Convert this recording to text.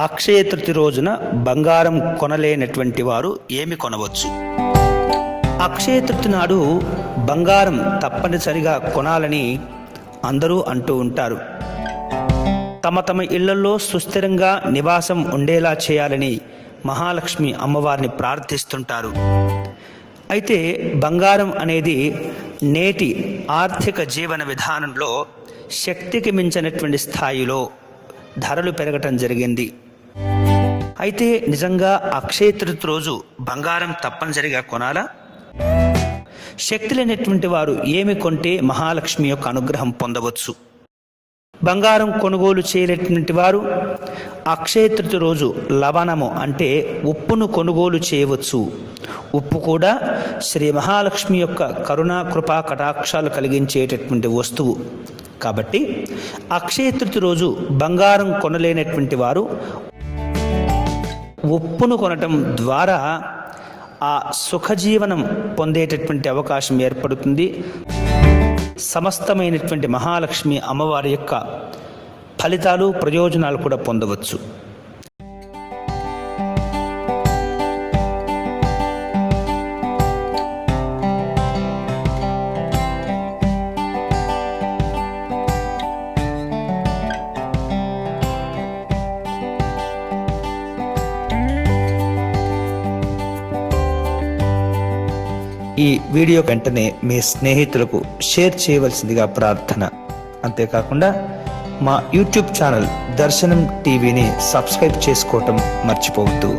అక్షయతృతి రోజున బంగారం కొనలేనటువంటి వారు ఏమి కొనవచ్చు? అక్షయతృతి నాడు బంగారం తప్పనిసరిగా కొనాలని అందరూ అంటూ ఉంటారు. తమ తమ ఇళ్ళలో సుస్థిరంగా నివాసం ఉండేలా చేయాలని మహాలక్ష్మి అమ్మవారిని ప్రార్థిస్తుంటారు. అయితే బంగారం అనేది నేటి ఆర్థిక జీవన విధానంలో శక్తికి మించినటువంటి స్థాయిలో ధరలు పెరగటం జరిగింది. అయితే నిజంగా అక్షయ తృతీయ రోజు బంగారం తప్పనిసరిగా కొనాలా? శక్తి లేనటువంటి వారు ఏమి కొంటే మహాలక్ష్మి యొక్క అనుగ్రహం పొందవచ్చు. బంగారం కొనుగోలు చేయలేటువంటి వారు అక్షయతృతి రోజు లవణము అంటే ఉప్పును కొనుగోలు చేయవచ్చు. ఉప్పు కూడా శ్రీ మహాలక్ష్మి యొక్క కరుణా కృపా కటాక్షాలు కలిగించేటటువంటి వస్తువు. కాబట్టి అక్షయతృతి రోజు బంగారం కొనలేనటువంటి వారు ఉప్పును కొనటం ద్వారా ఆ సుఖజీవనం పొందేటటువంటి అవకాశం ఏర్పడుతుంది. సమస్తమైనటువంటి మహాలక్ష్మి అమ్మవారి యొక్క ఫలితాలు ప్రయోజనాలు కూడా పొందవచ్చు. ఈ వీడియో వెంటనే మీ స్నేహితులకు షేర్ చేయవలసిందిగా ప్రార్థన. అంతేకాకుండా మా యూట్యూబ్ ఛానల్ దర్శనం టీవీని సబ్స్క్రైబ్ చేసుకోవటం మర్చిపోవద్దు.